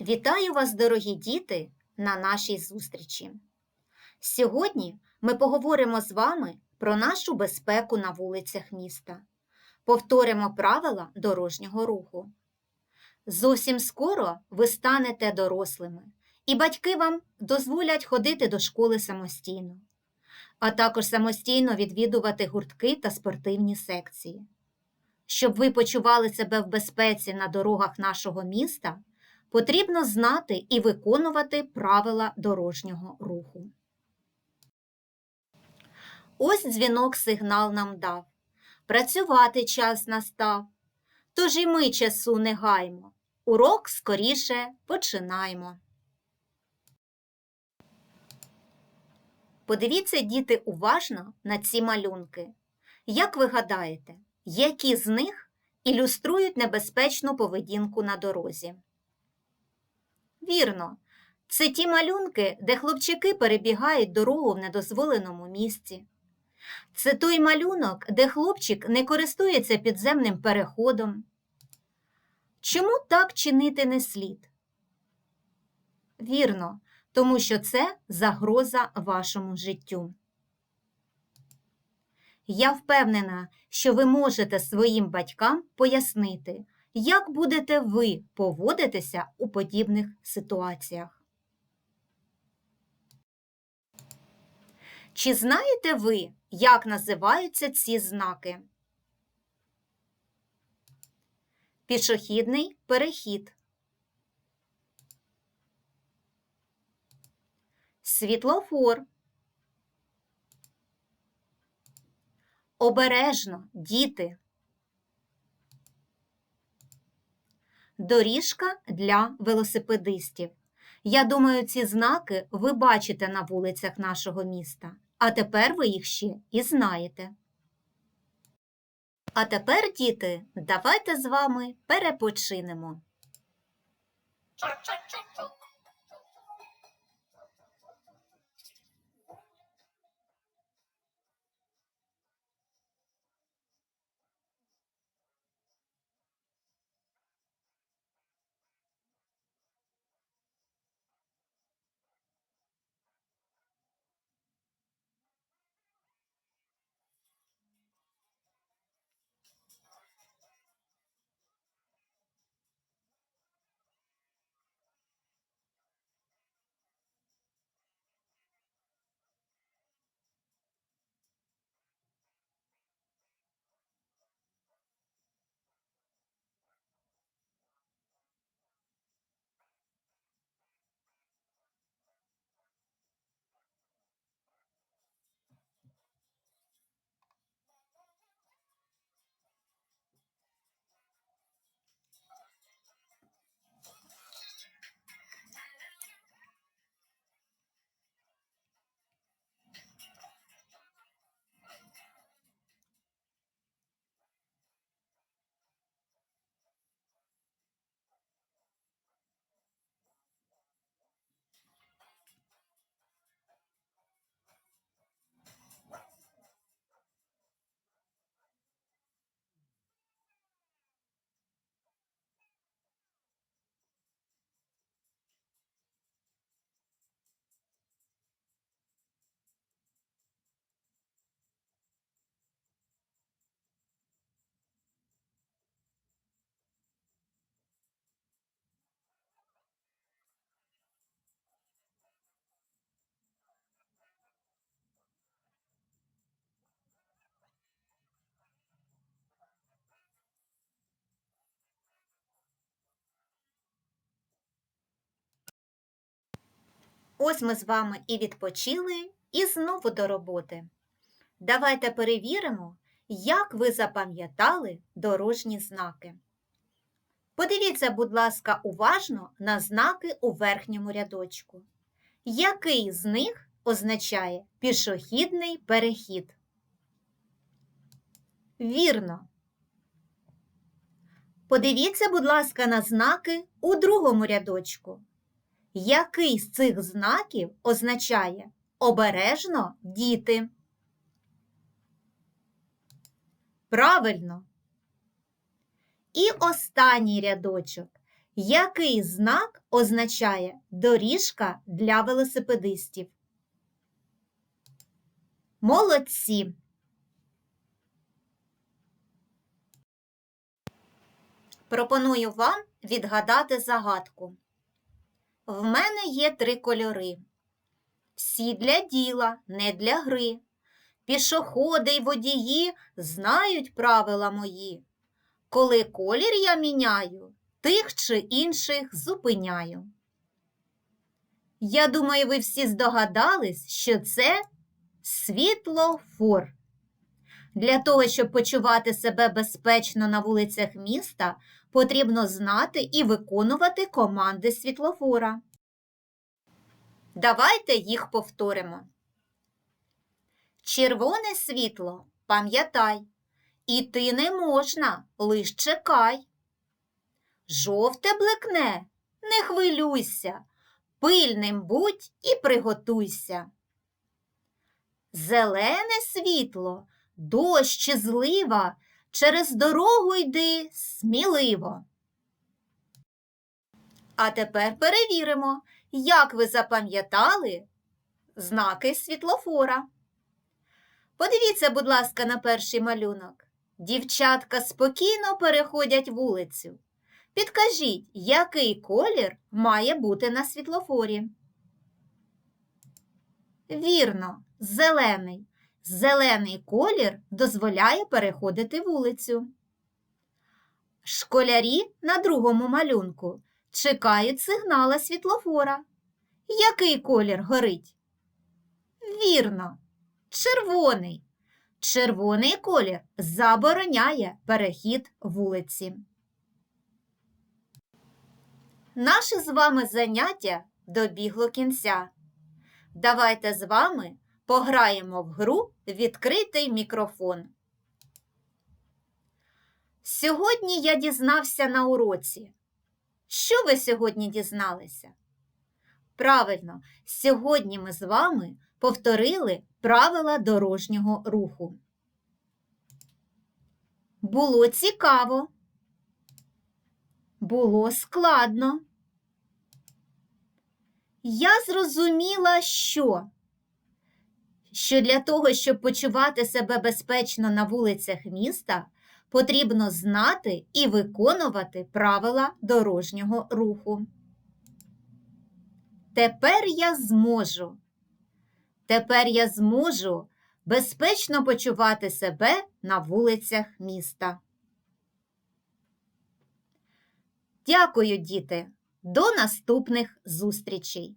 Вітаю вас, дорогі діти, на нашій зустрічі. Сьогодні ми поговоримо з вами про нашу безпеку на вулицях міста. Повторимо правила дорожнього руху. Зовсім скоро ви станете дорослими, і батьки вам дозволять ходити до школи самостійно, а також самостійно відвідувати гуртки та спортивні секції. Щоб ви почували себе в безпеці на дорогах нашого міста, потрібно знати і виконувати правила дорожнього руху. Ось дзвінок сигнал нам дав. Працювати час настав. Тож і ми часу не гаймо. Урок скоріше починаємо. Подивіться, діти, уважно на ці малюнки. Як ви гадаєте, які з них ілюструють небезпечну поведінку на дорозі? Вірно, це ті малюнки, де хлопчики перебігають дорогу в недозволеному місці. Це той малюнок, де хлопчик не користується підземним переходом. Чому так чинити не слід? Вірно, тому що це загроза вашому життю. Я впевнена, що ви можете своїм батькам пояснити, як будете ви поводитися у подібних ситуаціях. Чи знаєте ви, як називаються ці знаки? Пішохідний перехід. Світлофор. Обережно, діти. Доріжка для велосипедистів. Я думаю, ці знаки ви бачите на вулицях нашого міста, а тепер ви їх ще і знаєте. А тепер, діти, давайте з вами перепочинемо. Ось ми з вами і відпочили, і знову до роботи. Давайте перевіримо, як ви запам'ятали дорожні знаки. Подивіться, будь ласка, уважно на знаки у верхньому рядочку. Який з них означає пішохідний перехід? Вірно. Подивіться, будь ласка, на знаки у другому рядочку. Який з цих знаків означає обережно діти? Правильно. І останній рядочок. Який знак означає доріжка для велосипедистів? Молодці! Пропоную вам відгадати загадку. В мене є три кольори. Всі для діла, не для гри. Пішоходи й водії знають правила мої. Коли колір я міняю, тих чи інших зупиняю. Я думаю, ви всі здогадались, що це світлофор. Для того, щоб почувати себе безпечно на вулицях міста, потрібно знати і виконувати команди світлофора. Давайте їх повторимо. Червоне світло, пам'ятай, іти не можна, лиш чекай. Жовте блекне, не хвилюйся, пильним будь і приготуйся. Зелене світло, дощ чи злива, через дорогу йди сміливо. А тепер перевіримо, як ви запам'ятали знаки світлофора. Подивіться, будь ласка, на перший малюнок. Дівчатка спокійно переходять вулицю. Підкажіть, який колір має бути на світлофорі? Вірно, зелений. Зелений колір дозволяє переходити вулицю. Школярі на другому малюнку чекають сигнала світлофора. Який колір горить? Вірно, червоний. Червоний колір забороняє перехід вулиці. Наше з вами заняття добігло кінця. Давайте з вами пограємо в гру відкритий мікрофон. Сьогодні я дізнався на уроці. Що ви сьогодні дізналися? Правильно, сьогодні ми з вами повторили правила дорожнього руху. Було цікаво. Було складно. Я зрозуміла, що що для того, щоб почувати себе безпечно на вулицях міста, потрібно знати і виконувати правила дорожнього руху. Тепер я зможу. Тепер я зможу безпечно почувати себе на вулицях міста. Дякую, діти! До наступних зустрічей!